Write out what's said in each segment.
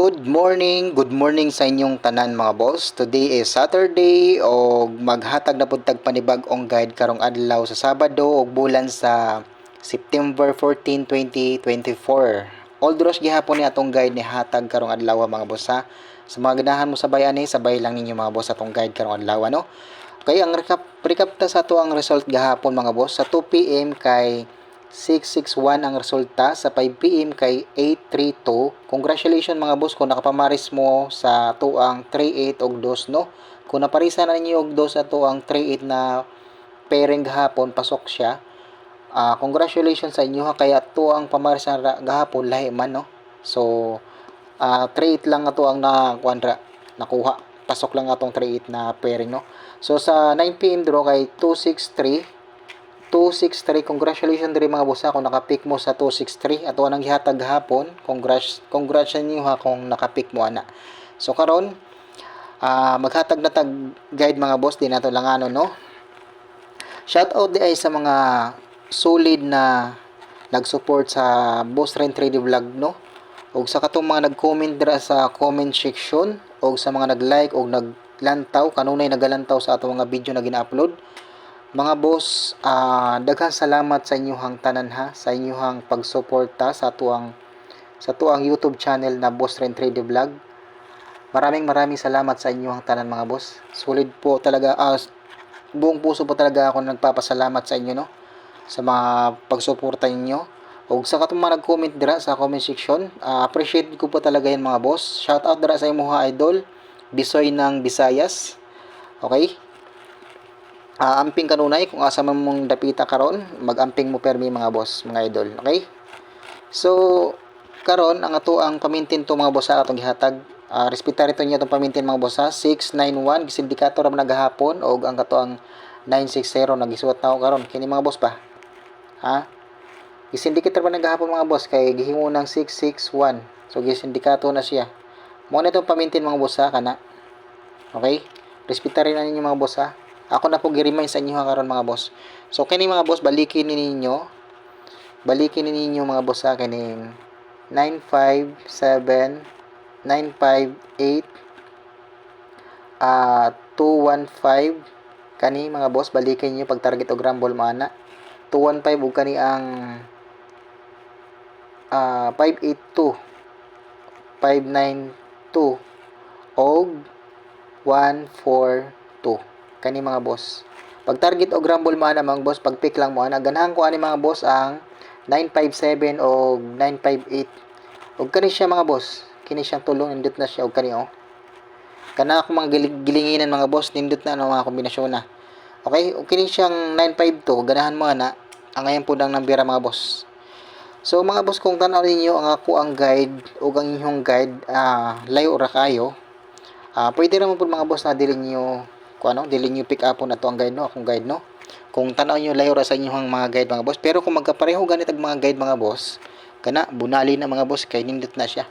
Good morning, good morning sa inyong tanan mga boss. Today is Saturday o maghatag na pud tag panibag-ong guide karong adlaw sa Sabado ug bulan sa September 14, 2024. Oldros gihapon ni atong guide ni hatag karong adlaw mga boss ha. Sa mga ganahan mo sabay ani, sabay lang ninyo mga boss atong guide karong adlaw no. Okay, ang recap recap ta sa ato ang result gahapon mga boss sa 2 PM kay 661 ang resulta sa 5 PM kay 832. Congratulations mga boss kung nakapamaris mo sa tuang 38 og 2 no. Kung naparisa na ninyo og 2 sa tuang 38 na pairing gahapon pasok siya. Ah, congratulations sa inyo ha kaya tuang pamaris na gahapon lahi man no. So ah 38 lang ato ang na kuandra nakuha. Pasok lang atong 38 na pairing no. So sa 9 PM draw kay 263 263 congratulations diri mga boss ha kung nakapick mo sa 263 ato anang gihatag hapon congrats congrats sa inyo ha kung nakapick mo ana. So karon ah maghatag na tag guide mga boss. Di nato lang ano no? Shout out di ay sa mga solid na nag-support sa Boss Rent 3D Vlog no? Ug sa katong mga nag-comment dira sa comment section. Ug sa mga nag-like ug naglantaw. Kanunay nagalantaw sa ato mga video na gina-upload mga boss, ah daghang salamat sa inyong tanan ha, sa inyong pagsuporta sa tuang sa tuang YouTube channel na Boss Ren 3D Vlog. Maraming maraming salamat sa inyong tanan mga boss. Solid po talaga, ah, buong puso po talaga ako nagpapasalamat sa inyo no sa mga pagsuporta ninyo. O sa katong mga nag-comment dira sa comment section, ah, appreciate ko po talaga yan mga boss. Shout out dira sa imo idol, Bisoy ng Visayas. Okay? Ah, amping kanunay kung asa man mong dapita karon magamping mo permi mga boss mga idol okay? So karon ang ato ang pamintin to mga boss sa atong gihatag. Uh, respetar ito niya itong pamintin mga boss ha. 691 gisindikator man nagahapon og ang kato ang 960 nagisuot na ako karon. Kini mga boss pa ha? Gisindikator man nagahapon mga boss kay gihimo ng 661 so gisindikator na siya. Mo na itong pamintin mga boss ha kana. Okay? Respetar na ninyo mga boss ha ako na po gi-remind sa inyo karon mga boss. So kini mga boss balikin ni ninyo. Balikin ni ninyo mga boss sa kining 957 958 ah 215 kani mga boss balikin niyo pag target og rumble mana 215 ug kani ang ah 582 592 og 142 kani mga boss. Pag target og rumble mana mga boss pag pick lang mo ana ganahan ko ani mga boss ang 957 o 958 og kani siya mga boss. Kini siyang tulong nindot na siya. Og kani oh. Kana ako mga gilinginan mga boss. Nindot na ano mga kombinasyon na. Okay? Og kini siyang 952 ganahan mo ana. Ang ngayon po ng nambira mga boss. So mga boss kung tanaw ninyo ang ako ang guide o ang inyong guide uh, layo ra kayo uh, pwede naman po mga boss na dili niyo kung ano, dili nyo pick up na to ang guide no, akong guide no. Kung tanaw nyo layo ra sa inyong mga guide mga boss, pero kung magkapareho ganit ang mga guide mga boss, kana bunali na mga boss kay nindot na siya.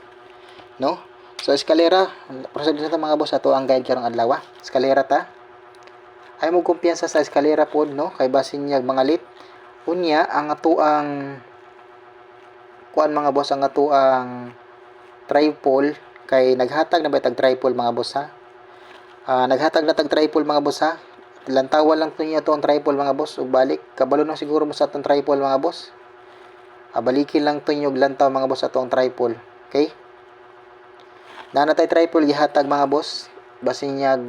No? So eskalera, proceed na ta mga boss ato ang guide karong adlaw. Eskalera ta. Ay mo kumpiyansa sa eskalera pod no, kay basin niya mga lit. Unya ang ato ang kuan mga boss ang ato ang tripod kay naghatag na ba tag tripod mga boss ha uh, naghatag na tag tripod mga boss ha? Lantawan lang to niya to ang tripod mga boss ug balik. Kabalo na siguro mo sa atong tripod mga boss. Uh, balikin lang to niyo lantaw mga boss ato ang tripod okay? Na natay tripod gihatag mga boss. Basin niya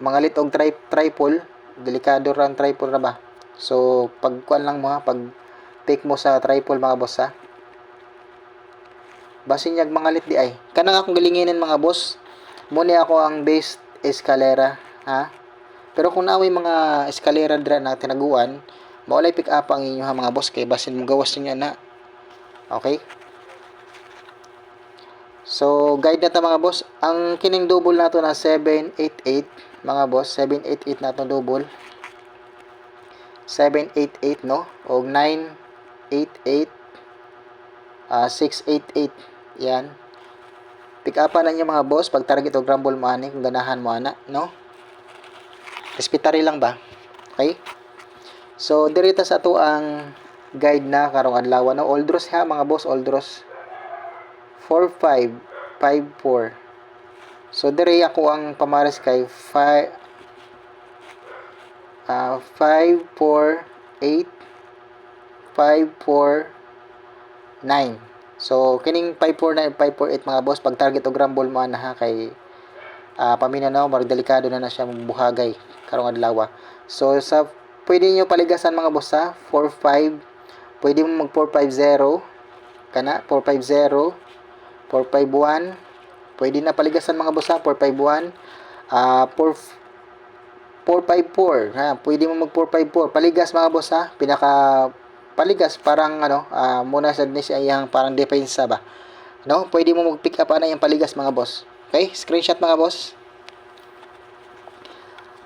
mga lit og tri tripod delikado ra ang tripod ra ba? So pagkuan lang mo ha? Pag pick mo sa tripod mga boss ha? Basin niya mga lit di ay. Kanang akong galinginan mga boss mo ni ako ang base eskalera ha? Pero kung naaway mga eskalera dira na tinaguan maulay pick up ang inyo ha mga boss kay basin mo gawas niya na. Okay? So guide na ta mga boss. Ang kining double nato na 788 mga boss 788 nato double. 788 no? Og 988 uh, 688 yan Pick up na niya mga boss pag target o grumble mo ani kung ganahan mo ana, no? Respetary lang ba? Okay? So dirita sa to ang guide na karong adlaw no Oldros ha mga boss Oldros 45 5-4. So, dire ako ang pamares kay 5, ah 5, 4, 8, 5, 4, 9. So, kining 5, 4, 9, 5, 4, 8 mga boss, pag target o grumble mo na ha, kay ah paminanaw, marag delikado na na siya buhagay, karong adlaw. So, sa, pwede nyo paligasan mga boss ha, 4, 5, pwede mo mag 4, 5, 0, kana, 4, 5, 0, 4, 5, 1, pwede na paligasan mga boss ha, 4, 5, 1, ah 4, 454 ha pwede mo mag 454 paligas mga boss ha pinaka paligas parang ano ah, muna sa ni siya yung parang depensa ba? No? Pwede mo mag pick up ana yung paligas mga boss. Okay? Screenshot mga boss.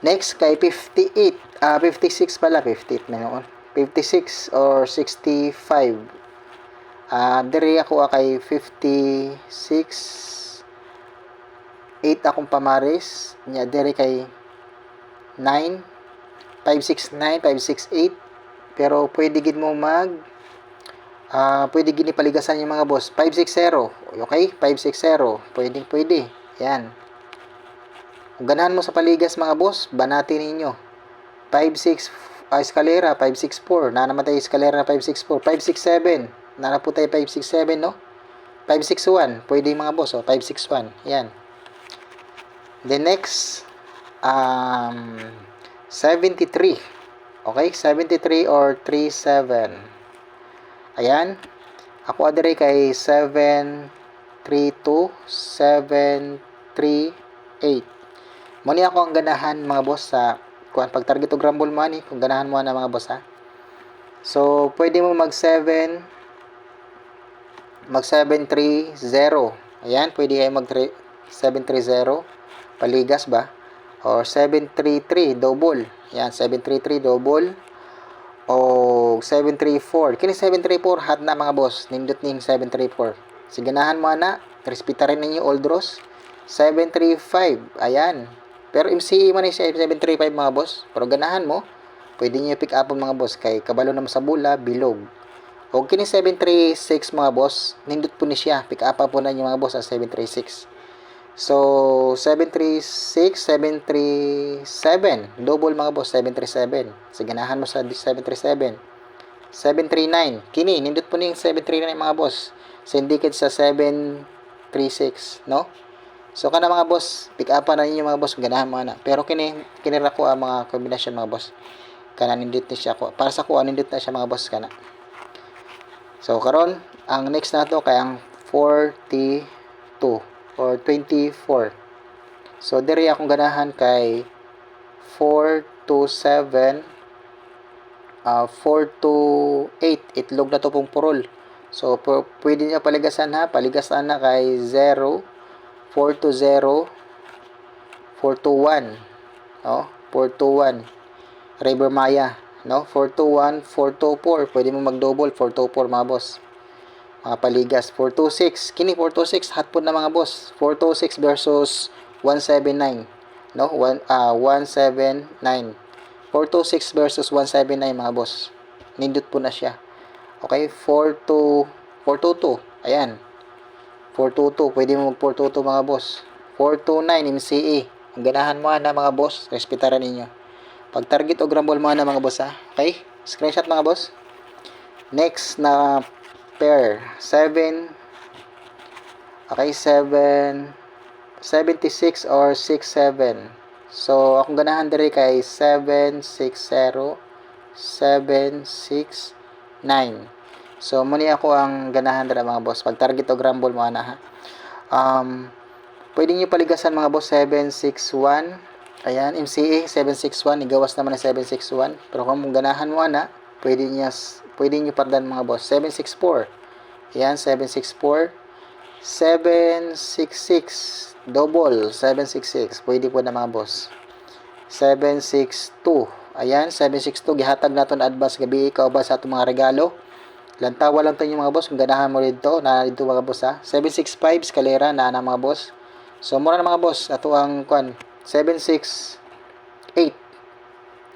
Next kay 58 ah 56 pala 58 na noon 56 or 65 ah diri ako ah, kay 56 8 akong pamaris. Nya diri kay 9 569 568 pero pwede gid mo mag ah pwede gid paligasan yung mga boss. 560 okay? 560 pwede pwede. Yan. Kung ganahan mo sa paligas mga boss banati ninyo. 56 ah, eskalera 564 na naman tayo eskalera na 564 567 na na po tayo 567 no? 561 pwede mga boss oh 561 yan. The next um, 73. Okay? 73 or 37. Ayan. Ako adere kay 732 738. Muni ako ang ganahan mga boss sa kuan pag target og rumble money kung ganahan mo na mga boss ha. So, pwede mo mag 7 mag 730. Ayan, pwede kayo mag 730 paligas ba? or 733 double. Yan, 733 double o 734. Kini 734 hat na mga boss. Nindot ning 734. Siganahan mo na. Respeta rin ninyo old Ross. 735. Ayan. Pero MCE man ni siya 735 mga boss. Pero ganahan mo. Pwede niyo pick up mga boss kay kabalo naman sa bula, bilog. O kini 736 mga boss, nindot po ni siya. Pick up po na niyo mga boss sa 736. So, 736, 737. Double mga boss, 737. Siganahan mo sa 737. 739. Kini, nindot po ni yung 739 mga boss. Syndicate sa 736, no? So, kana mga boss, pick up na ninyo mga boss, ganahan mo na. Pero kini, kinira ko ang mga kombinasyon mga boss. Kana nindot ni siya ko. Para sa ko, nindot na siya mga boss kana. So, karon ang next na to kay ang 42 or 24. So, diri akong ganahan kay 4 to 7 uh, 4 to 8 itlog na to pong purol. So, pwede niya paligasan ha. Paligasan na kay 0 4 to 0 4 to 1 no? 4 to 1 River Maya no? 4 to 1 4 to 4 pwede mo mag-double 4 to 4 mga boss mga paligas 426 kini 426 hot po na mga boss. 426 versus 179 no One, uh, 179 426 versus 179 mga boss. Nindot po na siya. Okay 42 422 ayan. 422 pwede mo mag 422 mga boss. 429 MCE ang ganahan mo na mga boss. Respetaran ninyo. Pag target o grumble mo na mga boss ha okay? Screenshot mga boss. Next na pair. 7 okay 7 76 or 67 so akong ganahan diri kay 760 769 so muni ako ang ganahan dira mga boss. Pag target o grumble mo ana ha? Um pwede niyo paligasan mga boss 761 ayan MCA 761 igawas naman na 761 pero kung ganahan mo ana pwede niya pwede niyo pardan mga boss. 764 yan 764 766 double 766 pwede po na mga boss. 762 ayan 762 gihatag naton advance. Gabi ikaw ba sa atong mga regalo? Lantawa lang tayo mga boss. Kung ganahan mo dito na dito mga boss ha? 765 skalera na na mga boss. So mura na mga boss. Ato ang kwan 768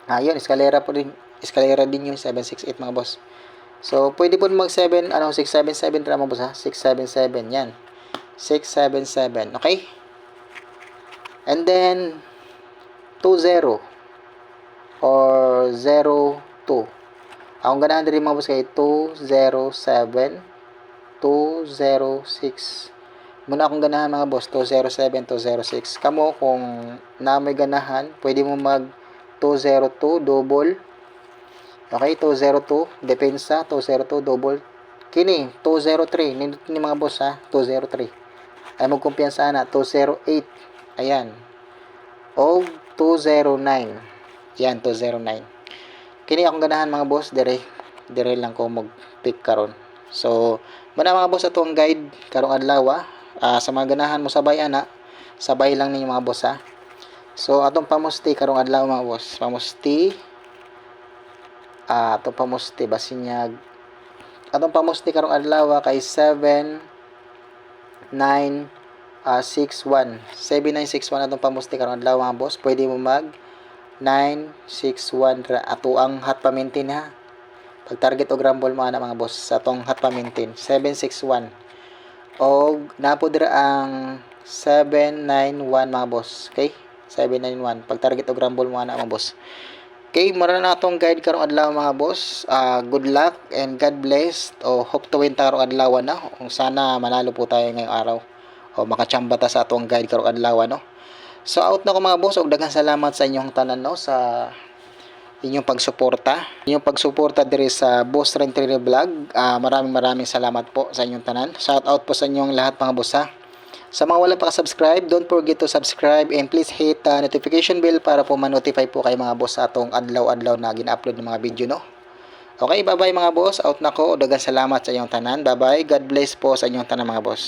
ayun eskalera po din eskalera din yung 768 mga boss so pwede po mag 7 ano 677 tama boss ha 677 yan 677. Okay? And then, 20 or 02. Ang ganahan diri mga boss kay 207 206. Muna akong ganahan mga boss 207 206. Kamo kung na may ganahan, pwede mo mag 202 double. Okay, 202 depensa 202 double. Kini 203 nindot ni mga boss ha, 203. Ay magkumpiyansa na 208. Ayan. O 209. Yan 209 kini akong ganahan mga boss dire dire lang ko mag pick karon so muna mga boss atong guide karong adlaw ah, sa mga ganahan mo sabay ana sabay lang ninyo mga boss ha so atong pamusti karong adlaw mga boss pamusti ah atong pamusti basinyag. Atong pamusti karong adlaw kay 7 9 ah, 61 7961 atong pamusti karong adlaw mga boss. Pwede mo mag 961 ra. Ato ang hot pamintin ha? Pag target og rumble mo ana mga boss sa atong hot pamintin. 761 og napo dira ang 791 mga boss. Okay? 791 pag target og rumble mo ana mga boss okay mura na atong guide karong adlaw mga boss Ah, good luck and God bless o hope to win ta karong adlaw na kung sana manalo po tayo ngayong araw o makachamba ta sa atong guide karong adlaw no So out na ko mga boss, og daghang salamat sa inyong tanan no sa inyong pagsuporta. Inyong pagsuporta diri sa Boss Rentree Vlog. Ah, maraming maraming salamat po sa inyong tanan. Shout out po sa inyong lahat mga boss ha. Sa mga wala pa ka-subscribe, don't forget to subscribe and please hit the notification bell para po ma-notify po kayo mga boss sa atong adlaw-adlaw na gina-upload ng mga video no. Okay, bye-bye mga boss. Out na ko. Daghang salamat sa inyong tanan. Bye-bye. God bless po sa inyong tanan mga boss.